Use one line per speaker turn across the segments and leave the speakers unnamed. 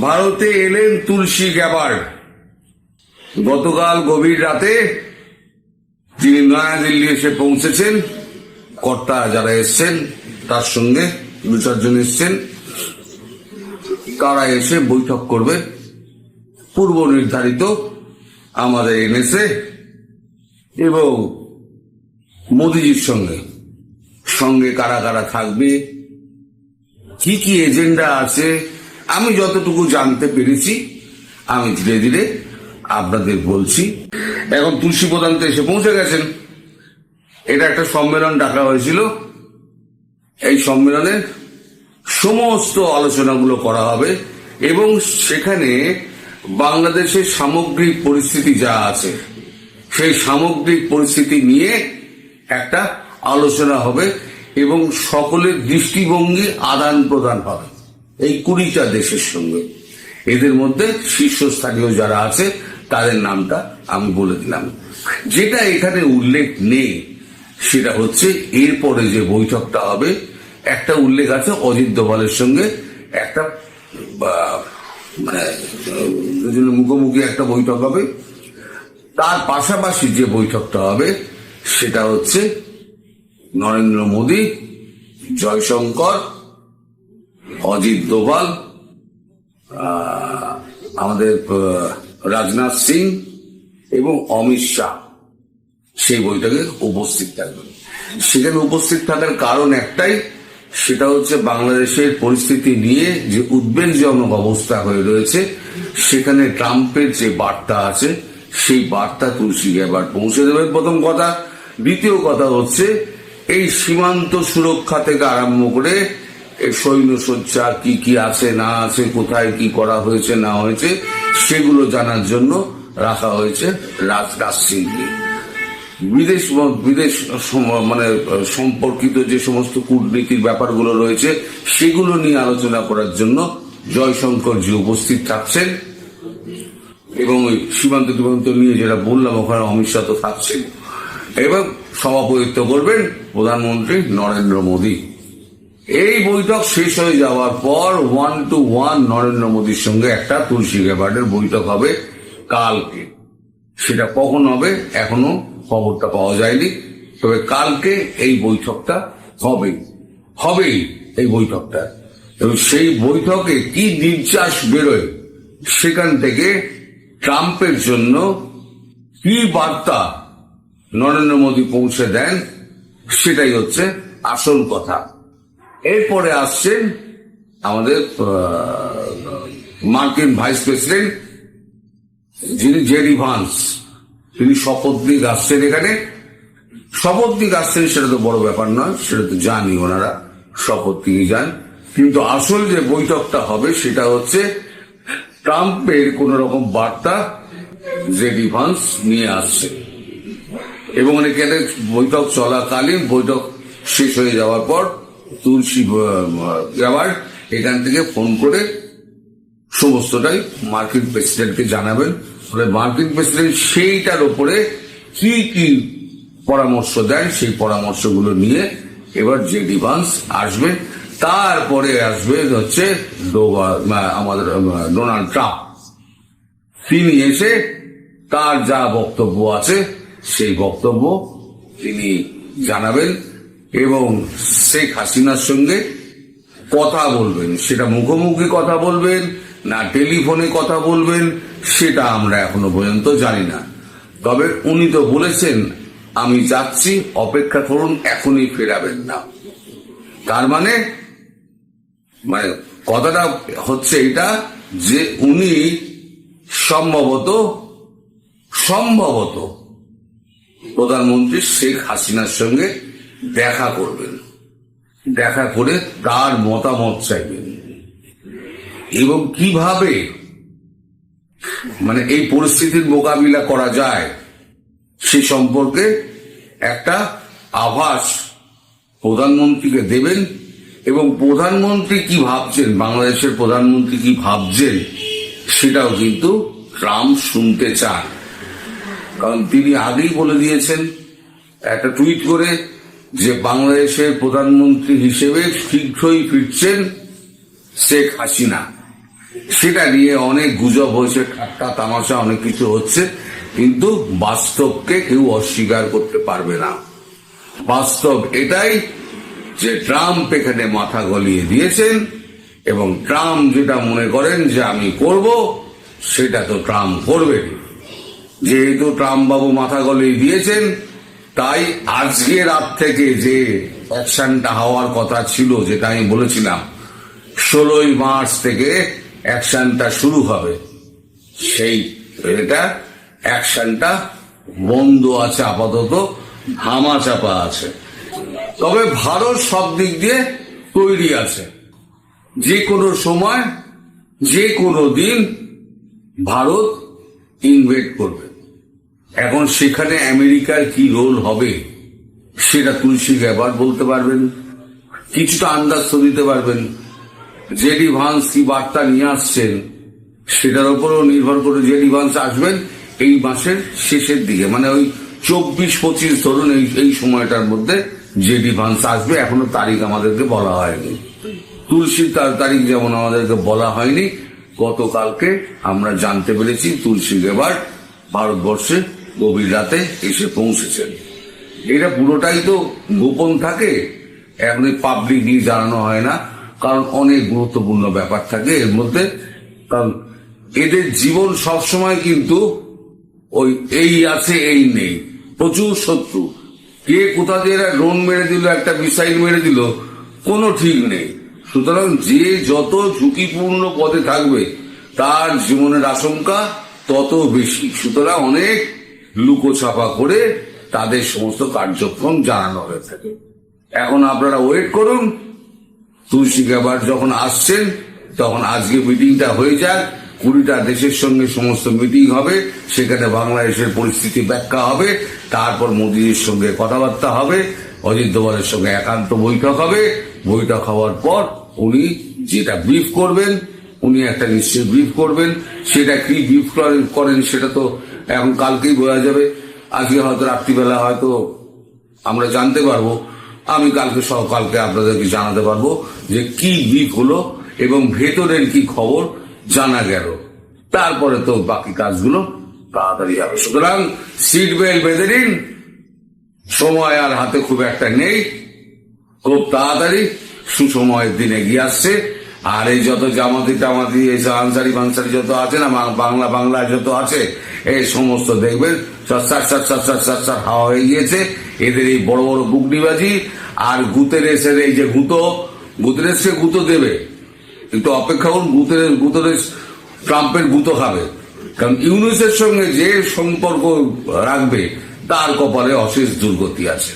ভারতে এলেন তুলসী গ্যাবার্ড গতকাল গভীর রাতে তিনি নয়াদিল্লি এসে পৌঁছেছেন। কর্তা যারা এসছেন, তার সঙ্গে দু চারজন এসছেন। তারা এসে বৈঠক করবে। পূর্ব নির্ধারিত আমাদের এনেছে এবং মোদিজির সঙ্গে। সঙ্গে কারা কারা থাকবে, কি কি এজেন্ডা আছে আমি যতটুকু জানতে পেরেছি, আমি ধীরে ধীরে আপনাদের বলছি। এখন তুলসী প্রধান এসে পৌঁছে গেছেন। এটা একটা সম্মেলন ডাকা হয়েছিল। এই সম্মেলনে সমস্ত আলোচনাগুলো করা হবে এবং সেখানে বাংলাদেশের সামগ্রিক পরিস্থিতি যা আছে, সেই সামগ্রিক পরিস্থিতি নিয়ে একটা আলোচনা হবে এবং সকলের দৃষ্টিভঙ্গি আদান প্রদান হবে। এই কুড়িটা দেশের সঙ্গে। এদের মধ্যে শীর্ষস্থানীয় যারা আছে, তাদের নামটা আমি বলে দিলাম। যেটা এখানে উল্লেখ নেই, সেটা হচ্ছে এরপরে যে বৈঠকটা হবে, একটা উল্লেখ আছে অজিত দোভালের সঙ্গে, একটা মানে মুখোমুখি একটা বৈঠক হবে। তার পাশাপাশি যে বৈঠকটা হবে, সেটা হচ্ছে নরেন্দ্র মোদী, জয়শঙ্কর অজিত দোভাল আমাদের রাজনাথ সিং এবং অমিত শাহ। সেই বৈঠকে উপস্থিত থাকবেন। সেখানে উপস্থিত থাকার কারণ একটাই, সেটা হচ্ছে বাংলাদেশের পরিস্থিতি নিয়ে যে উদ্বেগজনক অবস্থা হয়ে রয়েছে, সেখানে ট্রাম্পের যে বার্তা আছে, সেই বার্তা তুলসী এবার পৌঁছে দেবে। প্রথম কথা। দ্বিতীয় কথা হচ্ছে, এই সীমান্ত সুরক্ষা থেকে আরম্ভ করে এই সৈন্য সজ্জা কি কি আছে, না আছে, কোথায় কি করা হয়েছে, না হয়েছে, সেগুলো জানার জন্য রাখা হয়েছে রাজনাথ সিংকে বিদেশ বিদেশ মানে সম্পর্কিত যে সমস্ত কূটনীতির ব্যাপারগুলো রয়েছে, সেগুলো নিয়ে আলোচনা করার জন্য জয়শঙ্কর জি উপস্থিত থাকছেন। এবং ওই সীমান্ত সীমান্ত নিয়ে যেটা বললাম, ওখানে অমিত শাহ তো থাকছেন। এবং সভাপতিত্ব করবেন প্রধানমন্ত্রী নরেন্দ্র মোদী। এই বৈঠক শেষ হয়ে যাওয়ার পর ওয়ান টু ওয়ান নরেন্দ্র মোদীর সঙ্গে একটা তুলসী গ্যাবার্ডের বৈঠক হবে কালকে। সেটা কখন হবে এখনও খবরটা পাওয়া যায়নি। তবে কালকে এই বৈঠকটা হবে। হবেই এই বৈঠকটা। এবং সেই বৈঠকে কি নির্যাস বেরোয় সেখান থেকে ট্রাম্পের জন্য কি বার্তা নরেন্দ্র মোদী পৌঁছে দেন সেটাই হচ্ছে আসল কথা। এরপরে আসছেন আমাদের মার্কিন ভাইস প্রেসিডেন্ট, যিনি জেডি ভান্স। তিনি শপথ নিয়ে আসছেন এখানে। শপথ নিয়ে আসছেন সেটা তো বড় ব্যাপার নয়, সেটা তো জানি ওনারা, শপথ নিয়ে যান। কিন্তু আসল যে বৈঠকটা হবে সেটা হচ্ছে ট্রাম্পের কোন রকম বার্তা জেডি ভান্স নিয়ে আসছে। এবং এখানে বৈঠক চলাকালীন, বৈঠক শেষ হয়ে যাওয়ার পর তুলসী আবার এখান থেকে ফোন করে সমস্তটাই মার্কিন প্রেসিডেন্টকে জানাবেন। ফলে মার্কিন প্রেসিডেন্ট সেইটার উপরে কি কি পরামর্শ দেন, সেই পরামর্শগুলো নিয়ে এবার যে ডিভান্স আসবে, তারপরে আসবে হচ্ছে আমাদের ডোনাল্ড ট্রাম্প। তিনি এসে তার যা বক্তব্য আছে, সেই বক্তব্য তিনি জানাবেন এবং শেখ হাসিনার সঙ্গে কথা বলবেন, সেটা মুখোমুখি কথা বলবেন, না টেলিফোনে কথা বলবেন, সেটা আমরা এখনও পর্যন্ত জানি না। তবে উনি তো বলেছেন, আমি যাচ্ছি, অপেক্ষা করুন, এখনই ফেরাবেন না। তার মানে মানে কথাটা হচ্ছে এটা যে উনি সম্ভবত সম্ভবত প্রধানমন্ত্রী শেখ হাসিনার সঙ্গে দেখা করবেন। দেখা করে তার মতামত চাইবেন এবং কীভাবে মানে এই পরিস্থিতির মোকাবিলা করা যায় সে সম্পর্কে একটা আভাস প্রধানমন্ত্রীকে দেবেন এবং প্রধানমন্ত্রী কি ভাবছেন, বাংলাদেশের প্রধানমন্ত্রী কি ভাবছেন, সেটাও কিন্তু ট্রাম্প শুনতে চান। কারণ তিনি আগেই বলে দিয়েছেন, একটা টুইট করে যে বাংলাদেশের প্রধানমন্ত্রী হিসেবে শীঘ্রই ফিরছেন শেখ হাসিনা। সেটা নিয়ে অনেক গুজব হয়েছে, ঠাট্টা, তামাশা, অনেক কিছু হচ্ছে, কিন্তু বাস্তবকে কেউ অস্বীকার করতে পারবে না। বাস্তব এটাই যে ট্রাম্প এখানে মাথা গলিয়ে দিয়েছেন এবং ট্রাম্প যেটা মনে করেন যে আমি করব, সেটা তো ট্রাম্প করবেন যেহেতু ট্রাম্প বাবু মাথা গলিয়ে দিয়েছেন তাই আজকে রাত থেকে যে অ্যাকশনটা হওয়ার কথা ছিল, যেটা আমি বলেছিলাম, ষোলোই মার্চ থেকে অ্যাকশনটা শুরু হবে। সেই এটা অ্যাকশনটা বন্ধ আছে, আপাতত হামা চাপা আছে। তবে ভারত সব দিক দিয়ে তৈরি আছে। যে কোনো সময় যে কোনো দিন ভারত ইনভেট করবে। এখন সেখানে আমেরিকার কি রোল হবে, সেটা তুলসী গ্যাবার বলতে পারবেন, কিছুটা আন্দাজ তো দিতে পারবেন। জেডি ভান্স কি বার্তা নিয়ে আসছেন, সেটার উপরও নির্ভর করে জেডি ভান্স আসবেন এই মাসের শেষের দিকে। মানে ওই চব্বিশ পঁচিশ ধরুন এই এই সময়টার মধ্যে জেডি ভান্স আসবে, এখনও তারিখ আমাদেরকে বলা হয়নি। তুলসীর তার তারিখ যেমন আমাদেরকে বলা হয়নি, গতকালকে আমরা জানতে পেরেছি তুলসী গেবার ভারতবর্ষে গভীর রাতে এসে পৌঁছেছেন। এটা পুরোটাই তো গোপন থাকে। এখন পাবলিক নিয়ে জানানো হয় না, কারণ অনেক গুরুত্বপূর্ণ ব্যাপার থাকে এর মধ্যে। কারণ এদের জীবন সবসময় কিন্তু ওই এই আছে, এই নেই। প্রচুর শত্রু। কে কোথা দিয়ে একটা ড্রোন মেরে দিল, একটা মিসাইল মেরে দিল, কোনো ঠিক নেই। সুতরাং যে যত ঝুঁকিপূর্ণ পদে থাকবে, তার জীবনের আশঙ্কা তত বেশি। সুতরাং অনেক লুকোছাপা করে তাদের সমস্ত কার্যক্রম জানানো হয়ে থাকে। এখন আপনারা ওয়েট করুন। তুলসী গ্যাবার যখন আসছেন, তখন আজকে মিটিংটা হয়ে যাক। কুড়িটা দেশের সঙ্গে সমস্ত মিটিং হবে। সেখানে বাংলাদেশের পরিস্থিতি ব্যাখ্যা হবে। তারপর মোদীজির সঙ্গে কথাবার্তা হবে। অজিত দোভালের সঙ্গে একান্ত বৈঠক হবে। বৈঠক হওয়ার পর উনি যেটা ব্রিফ করবেন উনি একটা নিশ্চয়ই ব্রিফ করবেন। সেটা কি ব্রিফ করেন সেটা তো এখন কালকেই বোঝা যাবে। আজকে হয়তো রাত্রিবেলা হয়তো আমরা জানতে পারব। আমি কালকে সকালকে আপনাদেরকে জানাতে পারব যে কি ব্রিফ হলো এবং ভেতরের কি খবর জানা গেল। তারপরে তো বাকি কাজগুলো তাড়াতাড়ি হবে। সুতরাং সিট বেল্ট বেঁধে নিন। সময় আর হাতে খুব একটা নেই। খুব তাড়াতাড়ি সুসময়ের দিনে গিয়ে আসছে। আর এই যত জামাতি টামাতি, এই আনসারি বানসারি যত আছে না বাংলা বাংলা যত আছে, এই সমস্ত দেখবেন সার সার সার সার হাওয়া হয়ে গিয়েছে। এদের এই বড় বড় বুকনিবাজি আর গুতেরেসের এই যে গুঁতো গুতেরেসকে গুঁতো দেবে। একটু অপেক্ষা করুন গুতেরেস গুতেরেস ট্রাম্পের গুঁতো খাবে। কারণ ইউনুসের সঙ্গে যে সম্পর্ক রাখবে, তার কপালে অশেষ দুর্গতি আছে।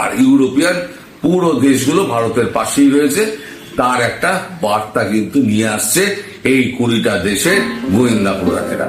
আর ইউরোপিয়ান পুরো দেশগুলো ভারতের পাশেই রয়েছে। তার একটা বার্তা কিন্তু নিয়ে আসছে এই কুড়িটা দেশে গোয়েন্দা প্রধানেরা।